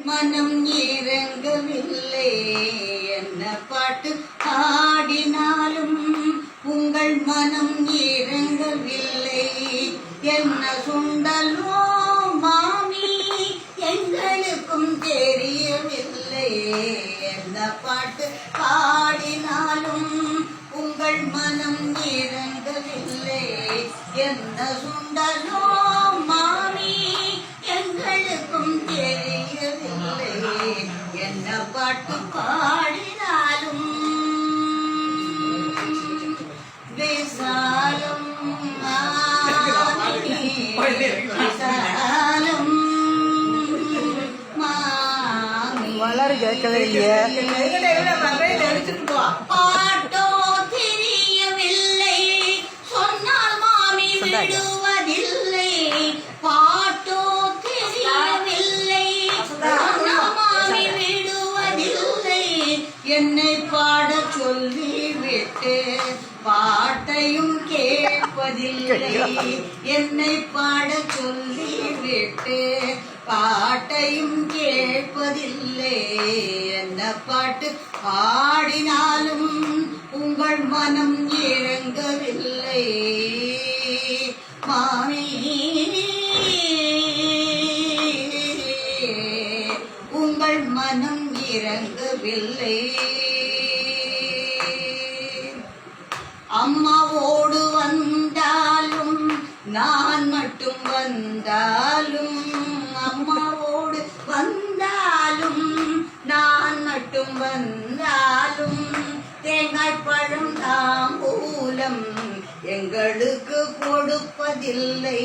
மனம் இறங்கவில்லை. என்ன பாட்டு ஆடினாலும் உங்கள் மனம் இறங்கவில்லை. என்ன சுண்டலோ மாமி எங்களுக்கும் தெரியவில்லை. என்ன பாட்டு பாடினாலும் உங்கள் மனம் இறங்கவில்லை. என்ன சுண்டலோ என்ன பாட்டு பாடினாலும் விசாலம் மாமி, விசாலம் மாமி. வளரு கேட்கவே இல்லையே விட்டு பாட்டையும் கேட்பதில்லை. என்னை பாட சொல்லி விட்டு பாட்டையும் கேட்பதில்லை. என்ன பாட்டு பாடினாலும் உங்கள் மனம் இறங்கவில்லை. மாமி உங்கள் மனம் இறங்கவில்லை. அம்மாவோடு வந்தாலும் நான் மட்டும் வந்தாலும் அம்மாவோடு வந்தாலும் நான் மட்டும் வந்தாலும் தேங்காய் பழம் தாம்பூலம் எங்களுக்கு கொடுப்பதில்லை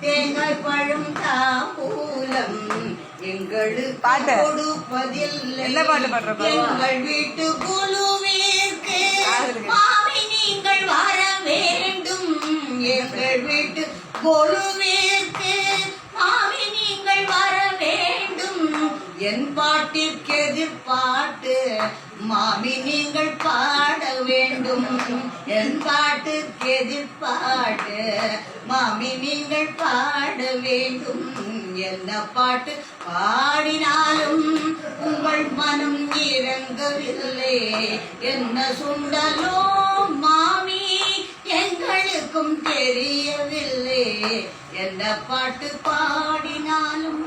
தேங்காய் பழம் தாம்பூலம் எங்களுக்கு. கொடுப்பதில்லை என்ன பாட்டு பாடுற பாப்பா? எங்கள் வீட்டு விட்டு கொழுவிற்கு மாமி நீங்கள் வர வேண்டும். என் பாட்டிற்கு எதிர்பாட்டு மாமி நீங்கள் பாட வேண்டும். என் பாட்டுக்கு எதிர்பாட்டு மாமி நீங்கள் பாட வேண்டும். என்ன பாட்டு பாடினாலும் உங்கள் மனம் இறங்கவில்லை. என்ன சுண்டலோ மாமி? கண்களுக்கும் தெரியவில்லை. என்ன பாட்டு பாடினாலும்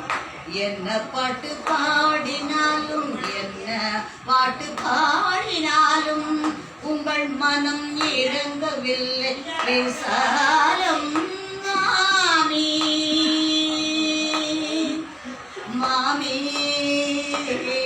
என்ன பாட்டு பாடினாலும் என்ன பாட்டு பாடினாலும் உங்கள் மனம் இறங்கவில்லை. விசாலம் மாமி மாமி மாமி.